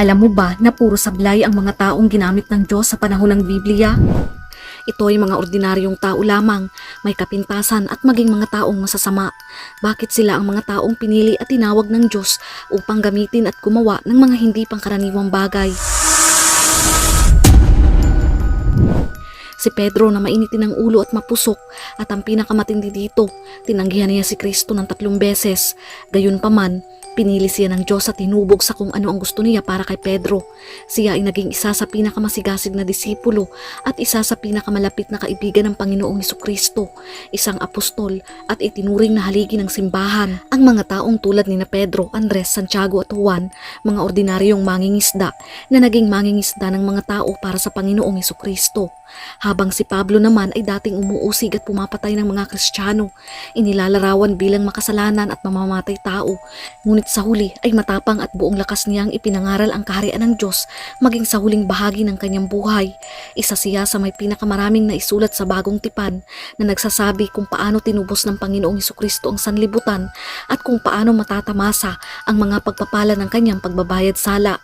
Alam mo ba na puro sablay ang mga taong ginamit ng Diyos sa panahon ng Biblia? Ito ay mga ordinaryong tao lamang, may kapintasan at maging mga taong masasama. Bakit sila ang mga taong pinili at tinawag ng Diyos upang gamitin at gumawa ng mga hindi pangkaraniwang bagay? Si Pedro na mainitin ng ulo at mapusok at ang pinakamatindi dito, tinanggihan niya si Kristo ng tatlong beses. Gayunpaman, pinili siya ng Diyos at tinubog sa kung ano ang gusto niya para kay Pedro. Siya ay naging isa sa pinakamasigasig na disipulo at isa sa pinakamalapit na kaibigan ng Panginoong Heso Kristo, isang apostol at itinuring na haligi ng simbahan. Ang mga taong tulad ni na Pedro, Andres, Santiago at Juan, mga ordinaryong mangingisda na naging mangingisda ng mga tao para sa Panginoong Heso Kristo. Habang si Pablo naman ay dating umuusig at pumapatay ng mga Kristiyano, inilalarawan bilang makasalanan at mamamatay tao. Ngunit sa huli ay matapang at buong lakas niyang ipinangaral ang kaharian ng Diyos maging sa huling bahagi ng kanyang buhay. Isa siya sa may pinakamaraming naisulat sa bagong tipan na nagsasabi kung paano tinubos ng Panginoong Kristo ang sanlibutan at kung paano matatamasa ang mga pagpapala ng kanyang pagbabayad sala.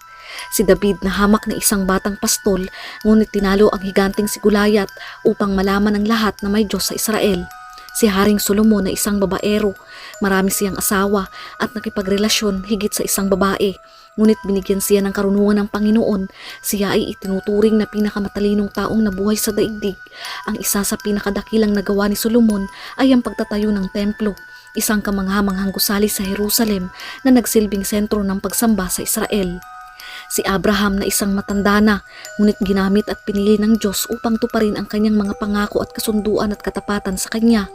Si David na hamak na isang batang pastol, ngunit tinalo ang higanting si Gulayat upang malaman ng lahat na may Diyos sa Israel. Si Haring Solomon na isang babaero, marami siyang asawa at nakipagrelasyon higit sa isang babae. Ngunit binigyan siya ng karunungan ng Panginoon, siya ay itinuturing na pinakamatalinong taong nabuhay sa daigdig. Ang isa sa pinakadakilang nagawa ni Solomon ay ang pagtatayo ng templo, isang kamanghamanghang gusali sa Jerusalem na nagsilbing sentro ng pagsamba sa Israel. Si Abraham na isang matanda na, ngunit ginamit at pinili ng Diyos upang tuparin ang kanyang mga pangako at kasunduan at katapatan sa kanya.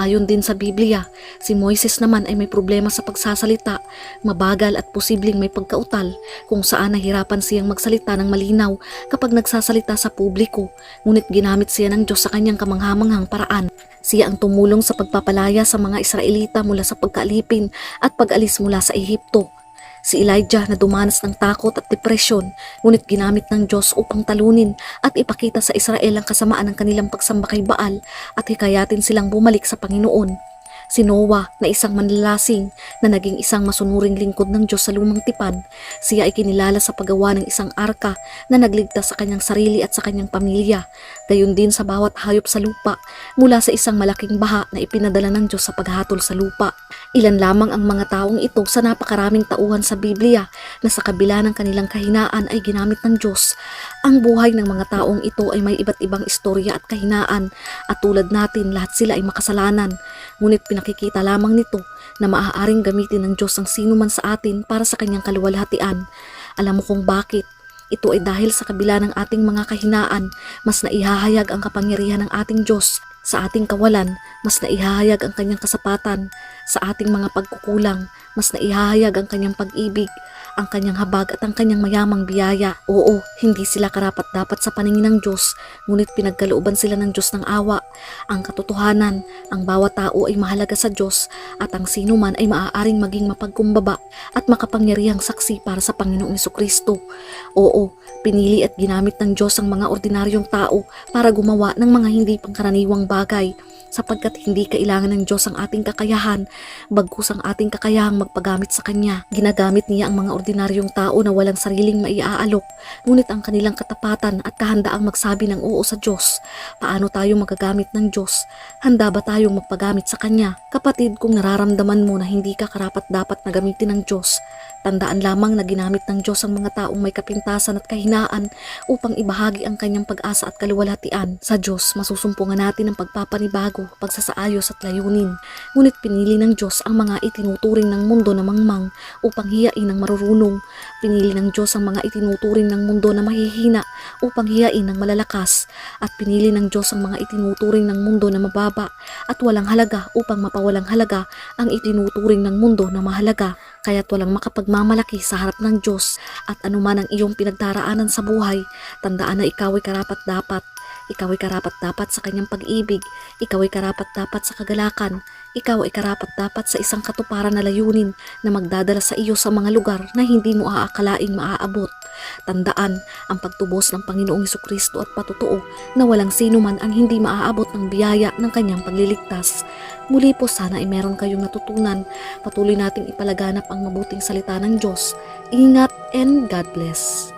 Ayon din sa Biblia, si Moises naman ay may problema sa pagsasalita, mabagal at posibleng may pagkautal kung saan nahirapan siyang magsalita ng malinaw kapag nagsasalita sa publiko, ngunit ginamit siya ng Diyos sa kanyang kamanghamanghang paraan. Siya ang tumulong sa pagpapalaya sa mga Israelita mula sa pagkaalipin at pag-alis mula sa Ehipto. Si Elijah na dumanas ng takot at depresyon, ngunit ginamit ng Diyos upang talunin at ipakita sa Israel ang kasamaan ng kanilang pagsamba kay Baal at hikayatin silang bumalik sa Panginoon. Si Noah na isang manlalasing na naging isang masunuring lingkod ng Diyos sa lumang tipan, siya ay kinilala sa paggawa ng isang arka na nagligtas sa kanyang sarili at sa kanyang pamilya, gayon din sa bawat hayop sa lupa mula sa isang malaking baha na ipinadala ng Diyos sa paghatol sa lupa. Ilan lamang ang mga taong ito sa napakaraming tauhan sa Biblia na sa kabila ng kanilang kahinaan ay ginamit ng Diyos. Ang buhay ng mga taong ito ay may iba't ibang istorya at kahinaan at tulad natin lahat sila ay makasalanan. Ngunit pinakikita lamang nito na maaaring gamitin ng Diyos ang sino man sa atin para sa kanyang kaluwalhatian. Alam mo kung bakit? Ito ay dahil sa kabila ng ating mga kahinaan, mas naihahayag ang kapangyarihan ng ating Diyos. Sa ating kawalan, mas naihahayag ang kanyang kasapatan. Sa ating mga pagkukulang, mas naihahayag ang kanyang pag-ibig, ang kanyang habag at ang kanyang mayamang biyaya. Oo, hindi sila karapat dapat sa paningin ng Diyos, ngunit pinagkalooban sila ng Diyos ng awa. Ang katotohanan, ang bawat tao ay mahalaga sa Diyos at ang sino man ay maaaring maging mapagkumbaba at makapangyarihang saksi para sa Panginoong Kristo. Oo, pinili at ginamit ng Diyos ang mga ordinaryong tao para gumawa ng mga hindi pangkaraniwang bagay sapagkat hindi kailangan ng Diyos ang ating kakayahan, bagkus ang ating kakayahang magpagamit sa Kanya. Ginagamit niya ang mga ordinaryong tao na walang sariling maiaalok, ngunit ang kanilang katapatan at kahandaang magsabi ng oo sa Diyos. Paano tayo magagamit ng Diyos? Handa ba tayong magpagamit sa Kanya? Kapatid, kung nararamdaman mo na hindi ka karapat dapat na gamitin ng Diyos, Tandaan lamang na ginamit ng Diyos ang mga taong may kapintasan at kahinaan upang ibahagi ang kanyang pag-asa at kaluwalhatian. Sa Diyos, masusumpungan natin ang pagpapanibago, pagsasaayos at layunin. Ngunit pinili ng Diyos ang mga itinuturing ng mundo na mangmang upang hiyain ang marurunong. Pinili ng Diyos ang mga itinuturing ng mundo na mahihina upang hiyain ang malalakas. At pinili ng Diyos ang mga itinuturing ng mundo na mababa at walang halaga upang mapawalang halaga ang itinuturing ng mundo na mahalaga kaya't walang makapagmamalaki sa harap ng Diyos at anuman ang iyong pinagdaraanan sa buhay, tandaan na ikaw ay karapat dapat. Ikaw ay karapat dapat sa kanyang pag-ibig, ikaw ay karapat dapat sa kagalakan, ikaw ay karapat-dapat sa isang katuparan na layunin na magdadala sa iyo sa mga lugar na hindi mo aakalaing maaabot. Tandaan ang pagtubos ng Panginoong Kristo at patutuo na walang sino man ang hindi maaabot ng biyaya ng kanyang pagliligtas. Muli po sana ay meron kayong natutunan. Patuloy nating ipalaganap ang mabuting salita ng Diyos. Ingat and God bless.